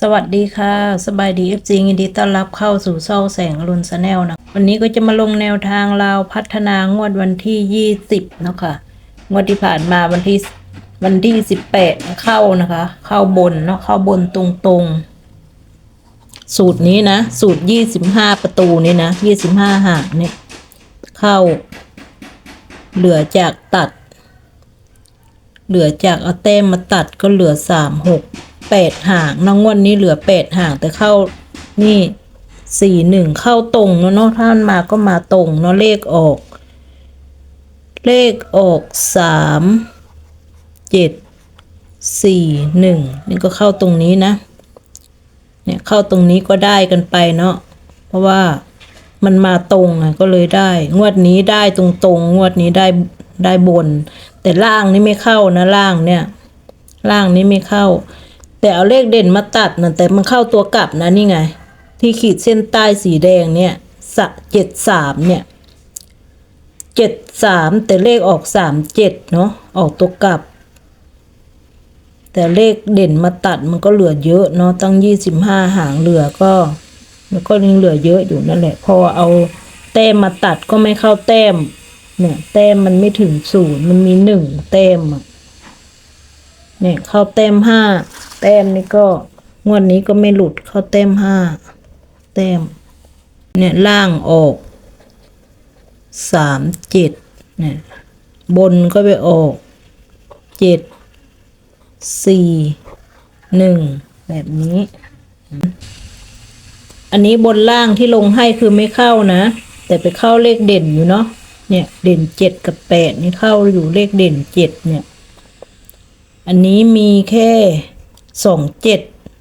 สวัสดีค่ะ สบายดีเอฟซียินดีต้อนรับเข้าสู่เศร้าแสงรุนสแนลนะ วันนี้ก็จะมาลงแนวทางลาพัฒนางวดวันที่ยี่สิบเนาะค่ะงวดที่ผ่านมาวันที่วันที่สิบแปดเข้านะคะ เข้าบนเนาะเข้าบนตรงๆ สูตรนี้นะ สูตรยี่สิบห้าประตูนี่นะยี่สิบห้าหางเนี่ยเข้า เหลือจากตัด เหลือจากเอาแต้มมาตัดก็เหลือสามหก แปดหางน้องวันนี้เหลือแปดหางแต่เข้านี่สี่หนึ่งเข้าตรงเนาะเนาะถ้ามันมาก็มาตรงเนาะเลขออก เลขออกสามเจ็ดสี่หนึ่งนี่ก็เข้าตรงนี้นะ เนี่ยเข้าตรงนี้ก็ได้กันไปเนาะเพราะว่ามันมาตรงอะก็เลยได้ งวดนี้ได้ตรงๆงวดนี้ได้ได้บน แต่ล่างนี่ไม่เข้านะล่างเนี่ย ล่างนี้ไม่เข้า แต่เอาเลขเด่นมาตัดนะแต่มันเข้าตัวกลับนะนี่ไง ที่ขีดเส้นใต้สีแดงเนี่ยสะเจ็ดสามเนี่ยเจ็ดสามแต่เลขออกสามเจ็ดเนาะออกตัวกลับ แต่เลขเด่นมาตัดมันก็เหลือเยอะเนาะตั้งยี่สิบห้าหางเหลือก็มันก็ยังเหลือเยอะอยู่นั่นแหละ พอเอาแต้มมาตัดก็ไม่เข้าแต้ม เนี่ย แต้มมันไม่ถึงศูนย์มันมีหนึ่งแต้มเนี่ยเข้าแต้มห้า แต้มนี่ก็งวดนี้ก็ไม่หลุดเข้าแต้มห้าแต้ม เนี่ยล่างออกสามเจ็ดเนี่ยบนก็ไปออกเจ็ดสี่หนึ่งแบบนี้ อันนี้บนล่างที่ลงให้คือไม่เข้านะ แต่ไปเข้าเลขเด่นอยู่เนาะเนี่ย เด่นเจ็ดกับแปดนี่เข้าอยู่เลขเด่นเจ็ดเนี่ย อันนี้มีแค่ สองเจ็ด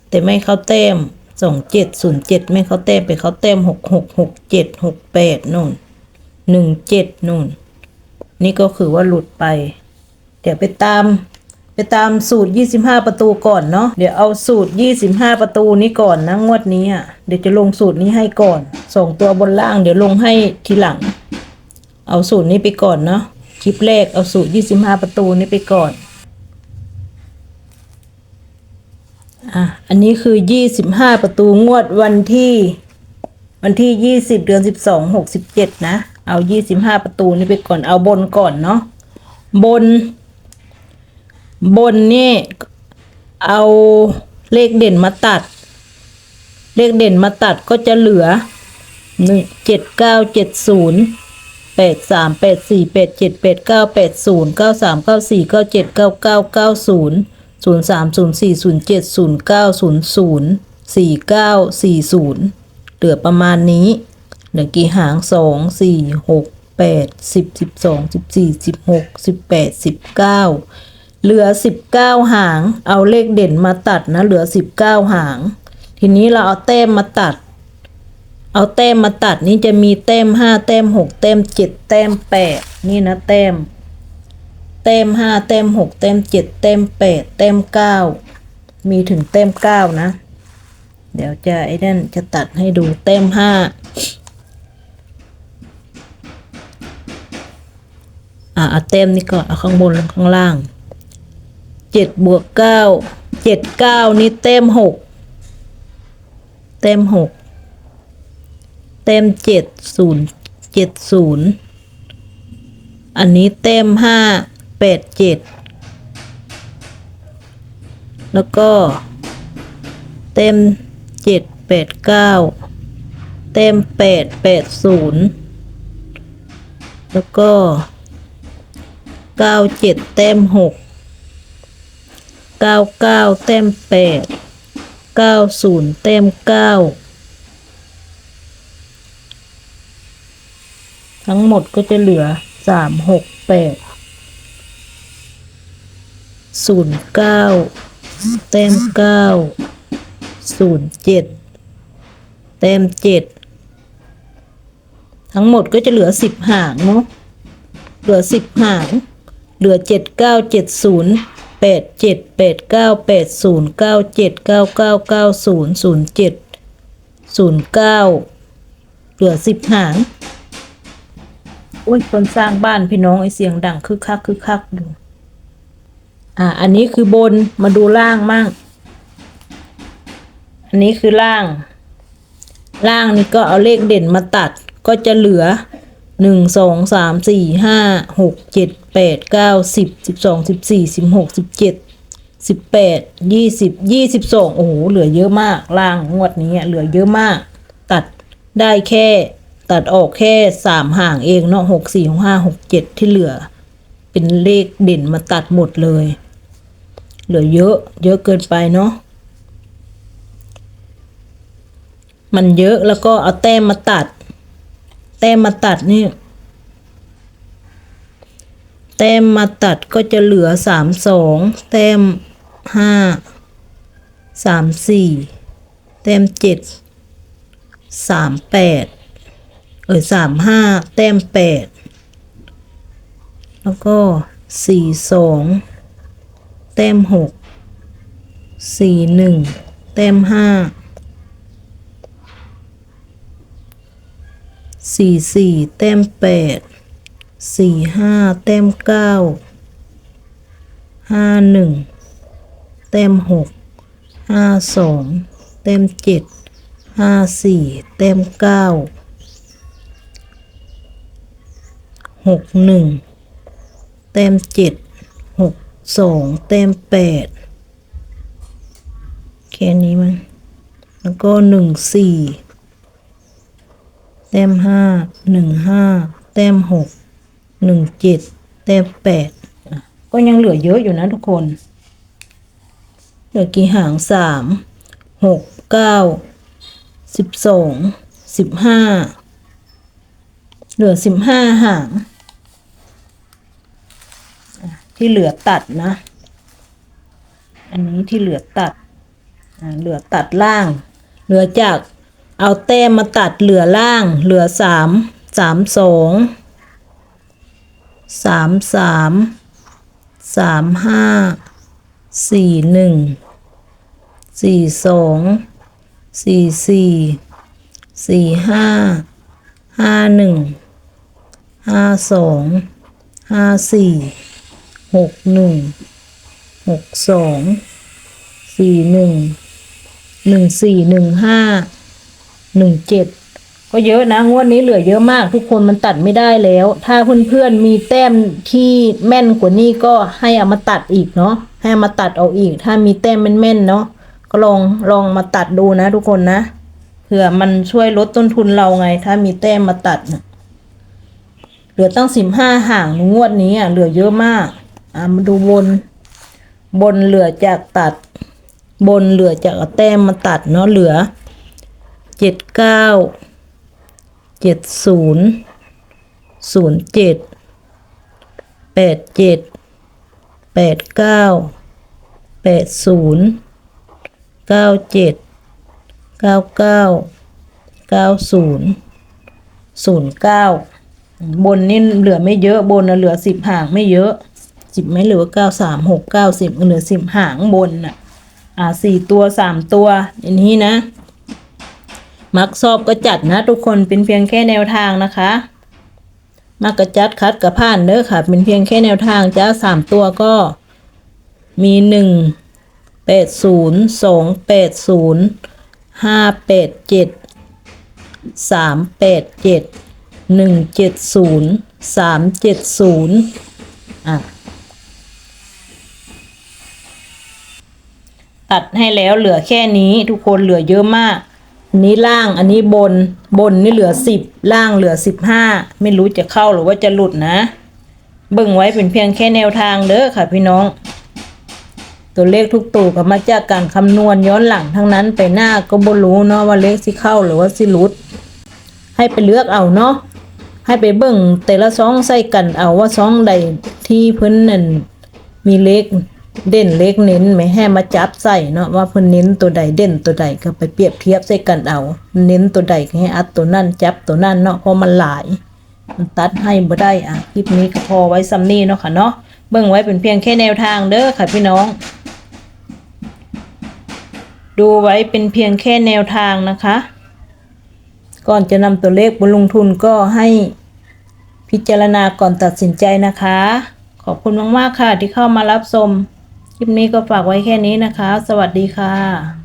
แต่ไม่เข้าแต้มสองเจ็ดศูนย์เจ็ดไม่เข้าแต้มไปเข้าแต้มหกหกหกเจ็ดหกแปดนู่นหนึ่งเจ็ดนู่น นี่ก็คือว่าหลุดไป เดี๋ยวไปตาม ไปตามสูตร 25 ประตูก่อนเนาะเดี๋ยวเอาสูตร 25 ประตูนี้ก่อนนะงวดนี้อะเดี๋ยวจะลงสูตรนี้ให้ก่อนส่งตัวบนล่าง เดี๋ยวลงให้ทีหลัง เอาสูตรนี้ไปก่อนเนาะคลิปแรกเอาสูตร 25 ประตูนี้ไปก่อน อะ อันนี้คือ25ประตูงวดวันที่ วันที่20เดือน12 67นะ เอา25ประตูนี้ไปก่อนเอาบนก่อนเนาะบน บนนี่ เอาเลขเด่นมาตัด เลขเด่นมาตัดก็จะเหลือหนึ่งเจ็ดเก้าเจ็ดศูนย์แปดสามแปดสี่แปดเจ็ดแปดเก้าแปดศูนย์เก้าสามเก้าสี่เก้าเจ็ดเก้าเก้าเก้าศูนย์ ศูนย์สามศูนย์สี่ศูนย์เหลือประมาณนี้เหลือกี่หางสองสี่หกแปดสิบสิบสองสิบสี่สิบหกสิบแปดสิบเก้าเหลือสิบเก้าหาง เอาเลขเด่นมาตัดนะ เหลือสิบเก้าหาง ทีนี้เราเอาแต้มมาตัด เอาแต้มมาตัดนี่จะมีแต้มห้าแต้มหกแต้มเจ็ดแต้มแปดนี่นะแต้ม แต้มห้าแต้มหกแต้มเจ็ดแต้มแปดแต้มเก้ามีถึงแต้มเก้านะ เดี๋ยวจะไอ้นั่นจะตัดให้ดูแต้มห้าอะเอาแต้มนี่ก่อนเอาข้างบนลงข้างล่างเจ็ดบวกเก้าเจ็ดเก้านี่เต็มหกเต็มหกเต็มเจ็ดศูนย์เจ็ดศูนย์อันนี้เต็มห้า แปดเจ็ดแล้วก็ เต็มเจ็ดแปดเก้าเต็มแปดแปดศูนย์แล้วก็เก้าเจ็ดเต็มหกเก้าเก้าเต็มแปดเก้าศูนย์เต็มเก้าทั้งหมดก็จะเหลือสามหกแปด ศูนย์เก้าเต็มเก้าศูนย์เจ็ดเต็มเจ็ดทั้งหมดก็จะเหลือสิบหางเนาะเหลือสิบหาง เหลือเจ็ดเก้าเจ็ดศูนย์แปดเจ็ดแปดเก้าแปดศูนย์เก้าเจ็ดเก้าเก้าเก้าศูนย์ศูนย์เจ็ดศูนย์เก้าเหลือสิบหางโอ้ยคนสร้างบ้านพี่น้องไอเสียงดังคึกคักคึกคักอยู่ อ่า อันนี้คือบนมาดูล่างมั่ง อันนี้คือล่าง ล่างนี่ก็เอาเลขเด่นมาตัดก็จะเหลือหนึ่งสองสามสี่ห้าหกเจ็ดแปดเก้าสิบสิบสองสิบสี่สิบหกสิบเจ็ดสิบแปดยี่สิบยี่สิบสองโอ้โหเหลือเยอะมากล่างงวดนี้เหลือเยอะมาก ตัดได้แค่ตัดออกแค่สามห่างเองเนาะหกสี่หกห้าหกเจ็ดที่เหลือ เป็นเลขเด่นมาตัดหมดเลย เหลือเยอะเยอะเกินไปเนาะมันเยอะแล้วก็เอาแต้มมาตัด แต้มมาตัดนี่แต้มมาตัดก็จะเหลือสามสองแต้มห้าสามสี่แต้มเจ็ดสามแปดเออสามห้าแต้มแปดแล้วก็สี่สอง แต้มหกสี่หนึ่งแต้มห้าสี่สี่แต้มแปดสี่ห้าแต้มเก้าห้าหนึ่งแต้มหกห้าสองแต้มเจ็ดห้าสี่แต้มเก้าหกหนึ่งแต้มเจ็ด สองแต้มแปดแค่นี้มั้งแล้วก็หนึ่งสี่แต้มห้าหนึ่งห้าแต้มหกหนึ่งเจ็ดแต้มแปดก็ยังเหลือเยอะอยู่นะทุกคน เหลือกี่หางสามหกเก้าสิบสองสิบห้าเหลือสิบห้าหาง ที่เหลือตัดนะ อันนี้ที่เหลือตัดเหลือตัดล่าง เหลือจากเอาแต้มมาตัดเหลือล่าง เหลือสามสามสองสามสามสามห้าสี่หนึ่งสี่สองสี่สี่สี่ห้าห้าหนึ่งห้าสองห้าสี่ หกหนึ่งหกสองสี่หนึ่งหนึ่งสี่หนึ่งห้าหนึ่งเจ็ดก็เยอะนะงวดนี้เหลือเยอะมาก ทุกคนมันตัดไม่ได้แล้ว ถ้าเพื่อนๆมีแต้มที่แม่นกว่านี้ก็ให้เอามาตัดอีกเนาะให้อามาตัดเอาอีก ถ้ามีแต้มแม่นๆเนาะก็ลองลองมาตัดดูนะ ทุกคนนะเผื่อมันช่วยลดต้นทุนเราไง ถ้ามีแต้มมาตัดนะเหลือตั้งสิบห้าห่างงวดนี้อะเหลือเยอะมาก อะมาดูบน บนเหลือจากตัด บนเหลือจากเอาแต้มมาตัดเนาะเหลือเจ็ดเก้าเจ็ดศูนย์ศูนย์เจ็ดแปดเจ็ดแปดเก้าแปดศูนย์เก้าเจ็ดเก้าเก้าเก้าศูนย์ศูนย์เก้าบนนี่เหลือไม่เยอะบนนะเหลือสิบห่างไม่เยอะ สิบไม่เหลือเก้าสามหกเก้าสิบเหลือสิบหางบนน่ะอ่าสี่ตัวสามตัวอย่างนี้นะ มักชอบก็จัดนะ ทุกคนเป็นเพียงแค่แนวทางนะคะมักกระจัดคัดกระผ่านเด้อค่ะ เป็นเพียงแค่แนวทางจ้าสามตัวก็มีหนึ่งแปดศูนย์สองแปดศูนย์ห้าแปดเจ็ดสามแปดเจ็ดหนึ่งเจ็ดศูนย์สามเจ็ดศูนย์อะ ตัดให้แล้วเหลือแค่นี้ ทุกคนเหลือเยอะมาก อันนี้ล่างอันนี้บนบนนี่เหลือสิบล่างเหลือสิบห้าไม่รู้จะเข้าหรือว่าจะหลุดนะเบิ่งไว้เป็นเพียงแค่แนวทางเด้อค่ะ พี่น้อง ตัวเลขทุกตัวก็มาจากการคำนวณย้อนหลังทั้งนั้นไปหน้าก็บ่รู้เนาะว่าเลขสิเข้าหรือว่าสิหลุด ให้ไปเลือกเอาเนาะให้ไปเบิ่งแต่ละซองใส่กันเอาว่าซองใดที่เพิ่นนั่นมีเลข เด่นเลขเน้นไม่ให้มาจับใส่เนาะว่าเพิ่นเน้นตัวใดเด่นตัวใดก็ไปเปรียบเทียบใส่กันเอา เน้นตัวใดก็ให้อัดตัวนั่นจับตัวนั่นเนาะเพราะมันหลาย มันตัดให้บ่ได้อะคลิปนี้ก็พอไว้ซ้ำนี้เนาะค่ะเนาะเบิ่งไว้เป็นเพียงแค่แนวทางเด้อค่ะพี่น้อง ดูไว้เป็นเพียงแค่แนวทางนะคะ ก่อนจะนำตัวเลขบนลงทุนก็ให้พิจารณาก่อนตัดสินใจนะคะ ขอบคุณมาก ๆ ค่ะที่เข้ามารับชม คลิปนี้ก็ฝากไว้แค่นี้นะคะ สวัสดีค่ะ